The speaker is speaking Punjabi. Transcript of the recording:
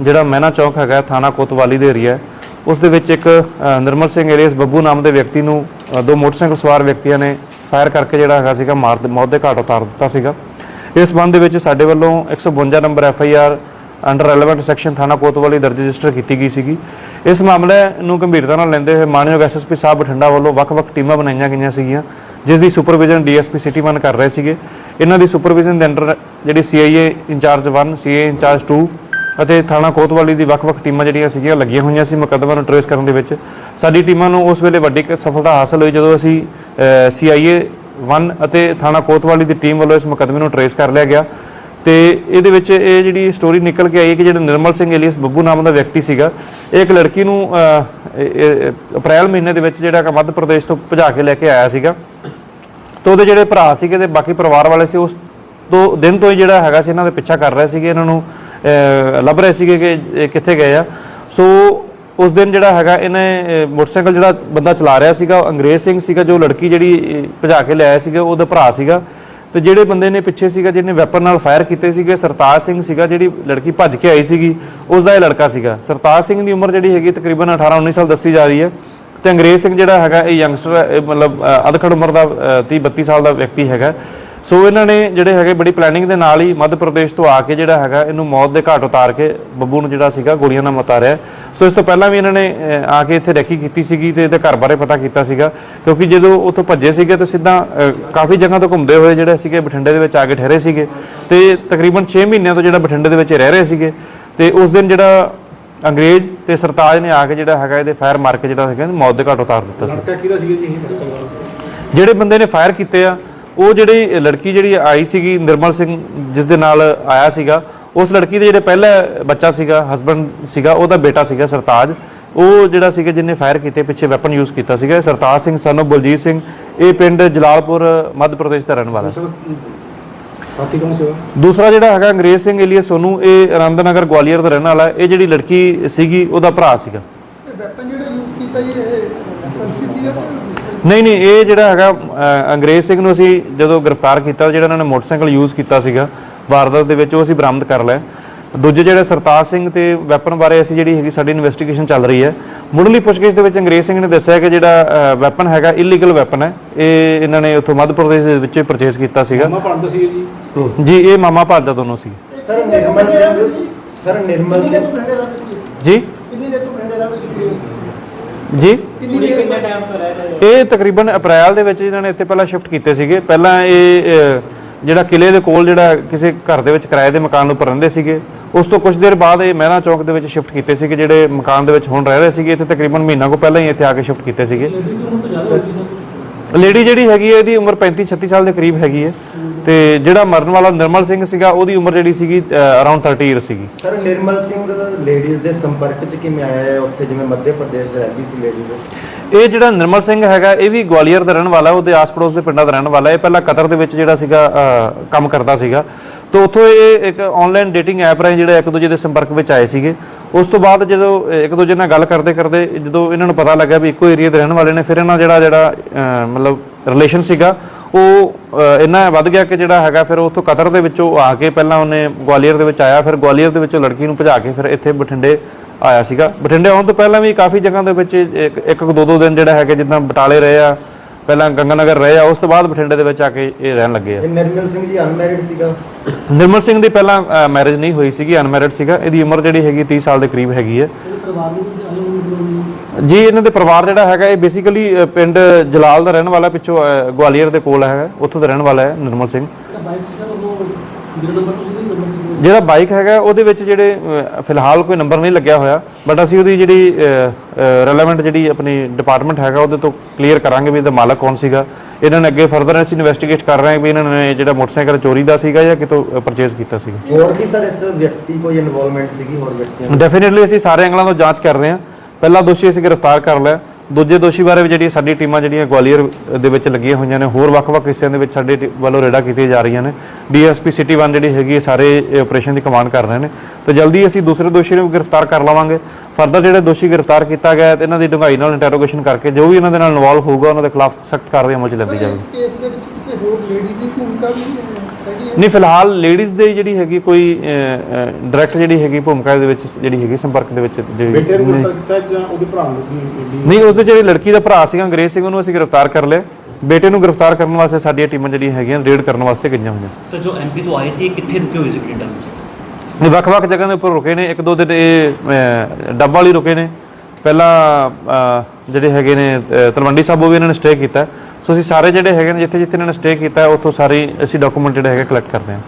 ਜਿਹੜਾ ਮਹਿਨਾ ਚੌਕ ਹੈਗਾ, ਥਾਣਾ ਕੋਤਵਾਲੀ ਦੇ ਏਰੀਆ ਉਸ ਦੇ ਵਿੱਚ ਇੱਕ ਨਿਰਮਲ ਸਿੰਘ ਏਰੀਅਸ ਬੱਬੂ ਨਾਮ ਦੇ ਵਿਅਕਤੀ ਨੂੰ ਦੋ ਮੋਟਰਸਾਈਕਲ ਸਵਾਰ ਵਿਅਕਤੀਆਂ ਨੇ ਫਾਇਰ ਕਰਕੇ ਜਿਹੜਾ ਹੈਗਾ ਸੀਗਾ, ਮਾਰ ਮੌਤ ਦੇ ਘਾਟ ਉਤਾਰ ਦਿੱਤਾ ਸੀਗਾ। ਇਸ ਸੰਬੰਧ ਦੇ ਵਿੱਚ ਸਾਡੇ ਵੱਲੋਂ 152 number F I R under relevant section ਥਾਣਾ ਕੋਤਵਾਲੀ ਦਰਜ ਰਜਿਸਟਰ ਕੀਤੀ ਗਈ ਸੀਗੀ। ਇਸ ਮਾਮਲੇ ਨੂੰ ਗੰਭੀਰਤਾ ਨਾਲ ਲੈਂਦੇ ਹੋਏ ਮਾਨਯੋਗ ਐਸਐਸਪੀ ਸਾਹਿਬ ਬਠਿੰਡਾ ਵੱਲੋਂ ਵੱਖ-ਵੱਖ ਟੀਮਾਂ ਬਣਾਈਆਂ ਗਈਆਂ ਸੀਗੀਆਂ, ਜਿਸ ਦੀ ਸੁਪਰਵਿਜ਼ਨ ਡੀਐਸਪੀ ਸਿਟੀ 1 ਕਰ ਰਹੇ ਸੀਗੇ। ਇਹਨਾਂ ਦੀ ਸੁਪਰਵਿਜ਼ਨ ਦੇ ਅੰਡਰ ਜਿਹੜੀ ਸੀਆਈਏ ਇੰਚਾਰਜ 1 ਸੀਏ ਇੰਚਾਰਜ 2 ਅਤੇ ਥਾਣਾ ਕੋਤਵਾਲੀ ਦੀ ਵੱਖ-ਵੱਖ ਟੀਮਾਂ ਜਿਹੜੀਆਂ ਸੀਗੀਆਂ, ਲੱਗੀਆਂ ਹੋਈਆਂ ਸੀ ਮੁਕੱਦਮਾ ਨੂੰ ਟਰੇਸ ਕਰਨ ਦੇ ਵਿੱਚ। ਸਾਡੀ ਟੀਮਾਂ ਨੂੰ ਉਸ ਵੇਲੇ ਵੱਡੀ ਕ- ਸਫਲਤਾ ਹਾਸਲ ਹੋਈ ਜਦੋਂ ਅਸੀਂ ਸੀਆਈਏ 1 ਅਤੇ ਥਾਣਾ ਕੋਤਵਾਲੀ ਦੀ ਟੀਮ ਵੱਲੋਂ ਇਸ ਮੁਕੱਦਮੇ ਨੂੰ ਟਰੇਸ ਕਰ ਲਿਆ ਗਿਆ। ਤੇ ਇਹਦੇ ਵਿੱਚ ਇਹ ਜਿਹੜੀ ਸਟੋਰੀ ਨਿਕਲ ਕੇ ਆਈ ਹੈ ਕਿ ਜਿਹੜਾ ਨਿਰਮਲ ਸਿੰਘ ਏਲੀਅਸ ਬੱਬੂ ਨਾਮ ਦਾ ਵਿਅਕਤੀ ਸੀਗਾ, ਇਹ ਇੱਕ ਲੜਕੀ ਨੂੰ ਅਪ੍ਰੈਲ ਮਹੀਨੇ ਦੇ ਵਿੱਚ ਜਿਹੜਾ ਕਿ ਮੱਧ ਪ੍ਰਦੇਸ਼ ਤੋਂ ਭਜਾ ਕੇ ਲੈ ਕੇ ਆਇਆ ਸੀਗਾ। ਤੇ ਉਹਦੇ ਜਿਹੜੇ ਭਰਾ ਸੀਗੇ ਤੇ ਬਾਕੀ ਪਰਿਵਾਰ ਵਾਲੇ ਸੀ, ਉਸ ਤੋਂ, ਦਿਨ ਤੋਂ ਹੀ ਜਿਹੜਾ ਹੈਗਾ ਸੀ, ਇਹਨਾਂ ਦੇ ਪਿੱਛਾ ਕਰ ਰਹੇ ਸੀਗੇ, ਇਹਨਾਂ ਨੂੰ ਲੱਭ ਰਹੇ ਸੀਗੇ ਕਿ ਇਹ ਕਿੱਥੇ ਗਏ ਆ। ਸੋ ਉਸ ਦਿਨ ਜਿਹੜਾ ਹੈਗਾ, ਇਹਨੇ ਮੋਟਰਸਾਈਕਲ ਜਿਹੜਾ ਬੰਦਾ ਚਲਾ ਰਿਹਾ ਸੀਗਾ, ਉਹ ਅੰਗਰੇਜ਼ ਸਿੰਘ ਸੀਗਾ, ਜੋ ਲੜਕੀ ਜਿਹੜੀ ਭਜਾ ਕੇ ਲਿਆਇਆ ਸੀਗਾ, ਉਹਦਾ ਭਰਾ ਸੀਗਾ। ਤੇ ਜਿਹੜੇ ਬੰਦੇ ਨੇ ਪਿੱਛੇ ਸੀਗਾ, ਜਿਹਨੇ ਵੈਪਨ ਨਾਲ ਫਾਇਰ ਕੀਤੇ ਸੀਗੇ, ਸਰਤਾਜ ਸਿੰਘ ਸੀਗਾ, ਜਿਹੜੀ ਲੜਕੀ ਭੱਜ ਕੇ ਆਈ ਸੀਗੀ ਉਸ ਦਾ ਇਹ ਲੜਕਾ ਸੀਗਾ। ਸਰਤਾਜ ਸਿੰਘ ਦੀ ਉਮਰ ਜਿਹੜੀ ਹੈਗੀ, ਤਕਰੀਬਨ 18 19 ਸਾਲ ਦੱਸੀ ਜਾ ਰਹੀ ਹੈ। ਤੇ ਅੰਗਰੇਜ਼ ਸਿੰਘ ਜਿਹੜਾ ਹੈਗਾ, ਇਹ ਯੰਗਸਟਰ ਮਤਲਬ ਅਧਖੜ ਉਮਰ ਦਾ 30 32 ਸਾਲ ਦਾ ਵਿਅਕਤੀ ਹੈਗਾ। ਸੋ ਇਹਨਾਂ ਨੇ ਜਿਹੜੇ ਹੈਗੇ ਬੜੀ ਪਲੈਨਿੰਗ ਦੇ ਨਾਲ ਹੀ ਮੱਧ ਪ੍ਰਦੇਸ਼ ਤੋਂ ਆ ਕੇ ਜਿਹੜਾ ਹੈਗਾ ਇਹਨੂੰ ਮੌਤ ਦੇ ਘਾਟ ਉਤਾਰ ਕੇ ਬੱਬੂ ਨੂੰ ਜਿਹੜਾ ਸੀਗਾ ਗੋਲੀਆਂ ਨਾਲ ਉਤਾਰਿਆ ਸੋ ਇਸ ਤੋਂ ਪਹਿਲਾਂ ਵੀ ਇਹਨਾਂ ਨੇ ਆ ਕੇ ਇੱਥੇ ਰੈਕੀ ਕੀਤੀ ਸੀਗੀ ਤੇ ਇਹਦੇ ਘਰ ਬਾਰੇ ਪਤਾ ਕੀਤਾ ਸੀਗਾ। ਕਿਉਂਕਿ ਜਦੋਂ ਉੱਥੋਂ ਭੱਜੇ ਸੀਗੇ ਤਾਂ ਸਿੱਧਾ ਕਾਫੀ ਜਗ੍ਹਾ ਤੋਂ ਘੁੰਮਦੇ ਹੋਏ ਜਿਹੜੇ ਸੀਗੇ ਬਠਿੰਡੇ ਦੇ ਵਿੱਚ ਆ ਕੇ ਠਹਿਰੇ ਸੀਗੇ। ਤੇ ਤਕਰੀਬਨ 6 ਮਹੀਨਿਆਂ ਤੋਂ ਜਿਹੜਾ ਬਠਿੰਡੇ ਦੇ ਵਿੱਚ ਰਹਿ ਰਹੇ ਸੀਗੇ। ਤੇ ਉਸ ਦਿਨ ਜਿਹੜਾ ਅੰਗਰੇਜ਼ ਤੇ ਸਰਤਾਜ ਨੇ ਆ ਕੇ ਜਿਹੜਾ ਹੈਗਾ ਇਹਦੇ ਫਾਇਰ ਮਾਰ ਕੇ ਜਿਹੜਾ ਹੈਗਾ ਮੌਤ ਦੇ ਘਾਟ ਉਤਾਰ ਦਿੱਤਾ ਸੀ। ਲੜਕਾ ਕਿਹਦਾ ਸੀਗਾ ਜੀ? ਇਹ ਜਿਹੜੇ ਬੰਦੇ ਨੇ ਫਾਇਰ ਕੀਤੇ ਆ ਉਹ ਜਿਹੜੀ ਲੜਕੀ ਜਿਹੜੀ ਆਈ ਸੀਗੀ ਨਿਰਮਲ ਸਿੰਘ ਜਿਸ ਦੇ ਨਾਲ ਆਇਆ ਸੀਗਾ ਉਸ ਲੜਕੀ ਦੇ ਜਿਹੜੇ ਪਹਿਲਾ ਬੱਚਾ ਸੀਗਾ ਹਸਬੰਡ ਸੀਗਾ ਉਹਦਾ ਬੇਟਾ ਸੀਗਾ ਸਰਤਾਜ ਉਹ ਜਿਹੜਾ ਸੀਗਾ ਜਿਹਨੇ ਫਾਇਰ ਕੀਤੇ ਪਿੱਛੇ ਵੈਪਨ ਯੂਜ਼ ਕੀਤਾ ਸੀਗਾ ਸਰਤਾਜ ਸਿੰਘ ਸਨ ਬਲਜੀਤ ਸਿੰਘ ਇਹ ਪਿੰਡ ਜਲਾਲਪੁਰ ਮੱਧ ਪ੍ਰਦੇਸ਼ ਦਾ ਰਹਿਣ ਵਾਲਾ ਹੈ। ਦੂਸਰਾ ਜਿਹੜਾ ਹੈਗਾ ਅੰਗਰੇਜ਼ ਸਿੰਘ ਏਲੀਅਸ ਸੋਨੂ ਇਹ ਆਨੰਦਨਗਰ ਗਵਾਲੀਅਰ ਦਾ ਰਹਿਣ ਵਾਲਾ। ਇਹ ਜਿਹੜੀ ਲੜਕੀ ਸੀਗੀ ਉਹਦਾ ਭਰਾ ਸੀਗਾ ਵੈਪਨ ਜਿਹੜਾ ਯੂਜ਼ ਕੀਤਾ ਜੀ ਇਹ ਐਸਐਮਸੀ ਸੀ ਜਾਂ ਨਹੀਂ ਨਹੀਂ ਇਹ ਜਿਹੜਾ ਹੈਗਾ ਅ, ਅੰਗਰੇਜ਼ ਸਿੰਘ ਨੂੰ ਅਸੀਂ ਜਦੋਂ ਗ੍ਰਿਫਤਾਰ ਕੀਤਾ ਜਿਹੜਾ ਇਹਨਾਂ ਨੇ ਮੋਟਰਸਾਈਕਲ ਯੂਜ਼ ਕੀਤਾ ਸੀਗਾ ਵਾਰਦਾਤ ਦੇ ਵਿੱਚ ਉਹ ਅਸੀਂ ਬਰਾਮਦ ਕਰ ਲਿਆ। ਦੂਜੇ ਜਿਹੜੇ ਸਰਤਾਜ ਸਿੰਘ ਤੇ ਵੈਪਨ ਬਾਰੇ ਅਸੀਂ ਜਿਹੜੀ ਹੈਗੀ ਸਾਡੀ ਇਨਵੈਸਟੀਗੇਸ਼ਨ ਚੱਲ ਰਹੀ ਹੈ ਮੁੱਢਲੀ ਪੁੱਛਗਿੱਛ ਦੇ ਵਿੱਚ ਅੰਗਰੇਜ਼ ਸਿੰਘ ਨੇ ਦੱਸਿਆ ਕਿ ਜਿਹੜਾ ਵੈਪਨ ਹੈਗਾ ਇਲੀਗਲ ਵੈਪਨ ਹੈ ਇਹ ਇਹਨਾਂ ਨੇ ਉੱਥੋਂ ਮੱਧ ਪ੍ਰਦੇਸ਼ ਦੇ ਵਿੱਚ ਪਰਚੇਸ ਕੀਤਾ ਸੀਗਾ। ਮਾਮਾ ਪੜਦਾ ਸੀ ਜੀ? ਜੀ ਇਹ ਮਾਮਾ ਭਾਜਾ ਦੋਨੋਂ ਸੀ। Sir Nirmal Singh sir Nirmal Singh. ਜੀ ਕਿੰਨੀ ਦੇਰ ਤੋਂ ਬਠਿੰਡੇ ਰਹਿ ਰਹੇ ਜੀ? ਇਹ ਤਕਰੀਬਨ ਅਪ੍ਰੈਲ ਦੇ ਵਿੱਚ ਇਹਨਾਂ ਨੇ ਇੱਥੇ ਪਹਿਲਾਂ ਸ਼ਿਫਟ ਕੀਤੇ ਸੀਗੇ। ਪਹਿਲਾਂ ਇਹ ਜਿਹੜਾ ਕਿਲੇ ਦੇ ਕੋਲ ਜਿਹੜਾ ਕਿਸੇ ਘਰ ਦੇ ਵਿੱਚ ਕਿਰਾਏ ਦੇ ਮਕਾਨ ਉੱਪਰ ਰਹਿੰਦੇ ਸੀਗੇ ਉਸ ਤੋਂ ਕੁਝ ਦੇਰ ਬਾਅਦ ਇਹ ਮਹਿਰਾ ਚੌਕ ਦੇ ਵਿੱਚ ਸ਼ਿਫਟ ਕੀਤੇ ਸੀਗੇ ਜਿਹੜੇ ਮਕਾਨ ਦੇ ਵਿੱਚ ਹੁਣ ਰਹਿ ਰਹੇ ਸੀਗੇ। ਇੱਥੇ ਤਕਰੀਬਨ ਮਹੀਨਾ ਕੋ ਪਹਿਲਾਂ ਹੀ ਇੱਥੇ ਆ ਕੇ ਸ਼ਿਫਟ ਕੀਤੇ ਸੀਗੇ। ਲੇਡੀ ਜਿਹੜੀ ਹੈਗੀ ਹੈ ਇਹਦੀ ਉਮਰ 35 36 ਸਾਲ ਦੇ ਕਰੀਬ ਹੈਗੀ ਹੈ। ਤੇ ਜਿਹੜਾ ਮਰਨ ਵਾਲਾ ਨਿਰਮਲ ਸਿੰਘ ਸੀਗਾ ਉਹਦੀ ਉਮਰ ਜਿਹੜੀ ਸੀਗੀ ਅਰਾਊਂਡ 30 ਇਅਰ ਸੀਗੀ। ਸਰ ਨਿਰਮਲ ਸਿੰਘ ਲੇਡੀਜ਼ ਦੇ ਸੰਪਰਕ ਚ ਕਿਵੇਂ ਆਇਆ ਹੈ? ਉੱਥੇ ਜਿਵੇਂ ਮੱਧ ਪ੍ਰਦੇਸ਼ ਰਹਿੰਦੀ ਸੀ ਲੇਡੀਜ਼ ਇਹ ਜਿਹੜਾ ਨਿਰਮਲ ਸਿੰਘ ਹੈਗਾ ਇਹ ਵੀ ਗਵਾਲੀਅਰ ਦਾ ਰਹਿਣ ਵਾਲਾ ਉਹਦੇ ਆਸ-ਪੜੋਸ ਦੇ ਪਿੰਡਾਂ ਦਾ ਰਹਿਣ ਵਾਲਾ। ਇਹ ਪਹਿਲਾਂ ਕਤਰ ਦੇ ਵਿੱਚ ਜਿਹੜਾ ਸੀਗਾ ਕੰਮ ਕਰਦਾ ਸੀਗਾ। ਤੇ ਉੱਥੋਂ ਇਹ ਇੱਕ ਆਨਲਾਈਨ ਡੇਟਿੰਗ ਐਪ ਰਾਹੀਂ ਜਿਹੜਾ ਇੱਕ ਦੂਜੇ ਦੇ ਸੰਪਰਕ ਵਿੱਚ ਆਏ ਸੀਗੇ। ਉਸ ਤੋਂ ਬਾਅਦ ਜਦੋਂ ਇੱਕ ਦੂਜੇ ਨਾਲ ਗੱਲ ਕਰਦੇ ਕਰਦੇ ਜਦੋਂ ਇਹਨਾਂ ਨੂੰ ਪਤਾ ਲੱਗਾ ਵੀ ਇੱਕੋ ਏਰੀਆ ਦੇ ਰਹਿਣ ਵਾਲੇ ਨੇ ਫਿਰ ਇਹਨਾਂ ਜਿਹੜਾ ਜਿਹੜਾ ਮਤਲਬ ਰਿਲੇਸ਼ਨ ਸੀਗਾ ਉਹ ਇੰਨਾ ਵੱਧ ਗਿਆ ਕਿ ਜਿਹੜਾ ਹੈਗਾ ਫਿਰ ਉੱਥੋਂ ਕਤਰ ਦੇ ਵਿੱਚੋਂ ਆ ਕੇ ਪਹਿਲਾਂ ਉਹਨੇ ਗਵਾਲੀਅਰ ਦੇ ਵਿੱਚ ਆਇਆ ਫਿਰ ਗਵਾਲੀਅਰ ਦੇ ਵਿੱਚੋਂ ਲੜਕੀ ਨੂੰ ਭਜਾ ਕੇ ਫਿਰ ਇੱਥੇ ਬਠਿੰਡੇ ਆਇਆ ਸੀਗਾ। ਬਠਿੰਡੇ ਆਉਣ ਤੋਂ ਪਹਿਲਾਂ ਵੀ ਕਾਫੀ ਜਗ੍ਹਾ ਦੇ ਵਿੱਚ ਇੱਕ ਇੱਕ ਦੋ ਦੋ ਦਿਨ ਜਿਹੜਾ ਹੈਗਾ ਜਿੱਦਾਂ ਬਟਾਲੇ ਰਹੇ ਆ ਪਹਿਲਾਂ ਗੰਗਾਨਗਰ ਰਹੇ ਆ ਉਸ ਤੋਂ ਬਾਅਦ ਬਠਿੰਡੇ ਦੇ ਵਿੱਚ ਆ ਕੇ ਇਹ ਰਹਿਣ ਲੱਗੇ ਆ। ਨਿਰਮਲ ਸਿੰਘ ਜੀ ਅਨਮੈਰਿਡ ਸੀਗਾ। ਨਿਰਮਲ ਸਿੰਘ ਦੀ ਪਹਿਲਾਂ ਮੈਰਿਜ ਨਹੀਂ ਹੋਈ ਸੀਗੀ ਅਨਮੈਰਿਡ ਸੀਗਾ। ਇਹਦੀ ਉਮਰ ਜਿਹੜੀ ਹੈਗੀ 30 ਸਾਲ ਦੇ ਕਰੀਬ ਹੈਗੀ ਹੈ। ਜੀ ਇਹਨਾਂ ਦੇ ਪਰਿਵਾਰ ਜਿਹੜਾ ਹੈਗਾ ਇਹ ਬੇਸਿਕਲੀ ਪਿੰਡ ਜਲਾਲ ਦਾ ਰਹਿਣ ਵਾਲਾ ਪਿੱਛੋਂ ਗਵਾਲੀਅਰ ਦੇ ਕੋਲ ਹੈਗਾ ਉੱਥੋਂ ਦਾ ਰਹਿਣ ਵਾਲਾ ਹੈ ਨਿਰਮਲ ਸਿੰਘ। ਜਿਹੜਾ ਬਾਈਕ ਹੈਗਾ ਉਹਦੇ ਵਿੱਚ ਜਿਹੜੇ ਫਿਲਹਾਲ ਕੋਈ ਨੰਬਰ ਨਹੀਂ ਲੱਗਿਆ ਹੋਇਆ ਬਟ ਅਸੀਂ ਉਹਦੀ ਜਿਹੜੀ ਰੈਲੇਵੈਂਟ ਜਿਹੜੀ ਆਪਣੀ ਡਿਪਾਰਟਮੈਂਟ ਹੈਗਾ ਉਹਦੇ ਤੋਂ ਕਲੀਅਰ ਕਰਾਂਗੇ ਵੀ ਇਹਦਾ ਮਾਲਕ ਕੌਣ ਸੀਗਾ। ਇਹਨਾਂ ਨੇ ਅੱਗੇ ਫਰਦਰ ਅਸੀਂ ਇਨਵੈਸਟੀਗੇਟ ਕਰ ਰਹੇ ਹਾਂ ਵੀ ਇਹਨਾਂ ਨੇ ਜਿਹੜਾ ਮੋਟਰਸਾਈਕਲ ਚੋਰੀ ਦਾ ਸੀਗਾ ਜਾਂ ਕਿਤੋਂ ਪਰਚੇਸ ਕੀਤਾ ਸੀਗਾ। ਹੋਰ ਵੀ ਸਰ ਇਸ ਵਿਅਕਤੀ ਕੋਈ ਇਨਵੋਲਵਮੈਂਟ ਸੀਗੀ ਹੋਰ ਵਿਅਕਤੀਆਂ ਦੀ? ਡੈਫੀਨਿਟਲੀ ਅਸੀਂ ਸਾਰੇ ਐਂਗਲਾਂ ਤੋਂ ਜਾਂਚ ਕਰ ਰਹੇ ਹਾਂ। ਪਹਿਲਾ ਦੋਸ਼ੀ ਅਸੀਂ ਗ੍ਰਿਫਤਾਰ ਕਰ ਲਿਆ। ਦੂਜੇ ਦੋਸ਼ੀ ਬਾਰੇ ਵੀ ਜਿਹੜੀ ਸਾਡੀ ਟੀਮਾਂ ਜਿਹੜੀਆਂ ਗਵਾਲੀਅਰ ਦੇ ਵਿੱਚ ਲੱਗੀਆਂ ਹੋਈਆਂ ਨੇ ਹੋਰ ਵੱਖ-ਵੱਖ ਹਿੱਸਿਆਂ ਦੇ ਵਿੱਚ ਸਾਡੇ ਵੱਲੋਂ ਰੇਡਾ ਕੀਤੀਆਂ ਜਾ ਰਹੀਆਂ ਨੇ। ਡੀਐਸਪੀ ਸਿਟੀ 1 ਜਿਹੜੀ ਹੈਗੀ ਹੈ ਸਾਰੇ ਆਪਰੇਸ਼ਨ ਦੀ ਕਮਾਂਡ ਕਰ ਰਹੇ ਨੇ। ਤੇ ਜਲਦੀ ਅਸੀਂ ਦੂਸਰੇ ਦੋਸ਼ੀ ਨੂੰ ਗ੍ਰਿਫਤਾਰ ਕਰ ਲਵਾਂਗੇ। ਫਰਦਰ ਜਿਹੜੇ ਦੋਸ਼ੀ ਗ੍ਰਿਫਤਾਰ ਕੀਤਾ ਗਿਆ ਤੇ ਇਹਨਾਂ ਦੀ ਡੂੰਘਾਈ ਨਾਲ ਇੰਟਰੋਗੇਸ਼ਨ ਕਰਕੇ ਜੋ ਵੀ ਇਹਨਾਂ ਦੇ ਨਾਲ ਇਨਵੋਲਵ ਹੋਊਗਾ ਉਹਨਾਂ ਦੇ ਖਿਲਾਫ ਸਖਤ ਕਾਰਵਾਈ ਅਮਲ 'ਚ ਲੈਂਦੀ ਜਾਵੇਗੀ। ਇਸ ਦੇ ਵਿੱਚ ਕਿਸੇ ਹੋਰ ਲੇਡੀ ਦੀ ਭੂਮਿਕਾ ਵੀ ਹੈ। ਨਹੀਂ ਫਿਲਹਾਲ ਲੇਡੀਜ਼ ਦੇ ਜਿਹੜੀ ਹੈਗੀ ਕੋਈ ਡਾਇਰੈਕਟ ਜਿਹੜੀ ਹੈਗੀ ਭੂਮਿਕਾ ਦੇ ਵਿੱਚ ਜਿਹੜੀ ਹੈਗੀ ਸੰਪਰਕ ਦੇ ਵਿੱਚ ਜਿਹੜੀ- ਬੇਟੇ ਨੂੰ ਗ੍ਰਿਫਤਾਰ ਕੀਤਾ ਜਾਂ ਉਹਦੇ ਭਰਾ ਨੂੰ ਕੀ ਨਹੀਂ ਉਸਦੇ ਜਿਹੜੀ ਲੜਕੀ ਦਾ ਭਰਾ ਸੀਗਾ ਅੰਗਰੇਜ਼ ਸਿੰਘ ਉਹਨੂੰ ਅਸੀਂ ਗ੍ਰਿਫਤਾਰ ਕਰ ਲਿਆ। ਬੇਟੇ ਨੂੰ ਗ੍ਰਿਫਤਾਰ ਕਰਨ ਵਾਸਤੇ ਸਾਡੀਆਂ ਟੀਮਾਂ ਜਿਹੜੀਆਂ ਹੈਗੀਆਂ ਰੇਡ ਕਰਨ ਵਾਸਤੇ ਗਈਆਂ ਹੋਈਆਂ। ਸਰ ਜੋ ਐਮਪੀ ਤੋਂ ਆਏ ਸੀ ਇਹ ਕਿੱਥੇ ਰੁਕੇ ਹੋਏ ਸੀ ਕੈਨੇਡਾ ਵਿੱਚ? ਵੱਖ-ਵੱਖ ਜਗ੍ਹਾ ਦੇ ਉੱਪਰ ਰੁਕੇ ਨੇ। ਇੱਕ ਦੋ ਦਿਨ ਇਹ ਡੱਬ ਵਾਲੀ ਰੁਕੇ ਨੇ। ਪਹਿਲਾਂ ਜਿਹੜੇ ਹੈਗੇ ਨੇ ਤਲਵੰਡੀ ਸਾਬੋ ਵੀ ਇਹਨਾਂ ਨੇ ਸਟੇ ਕੀਤਾ। ਤੁਸੀਂ ਸਾਰੇ ਜਿਹੜੇ ਹੈਗੇ ਨੇ ਜਿੱਥੇ ਜਿੱਥੇ ਇਹਨਾਂ ਨੇ ਸਟੇ ਕੀਤਾ, ਉੱਥੋਂ ਸਾਰੇ ਅਸੀਂ ਡਾਕੂਮੈਂਟ ਜਿਹੜੇ ਹੈਗੇ ਕਲੈਕਟ ਕਰਦੇ ਹਾਂ।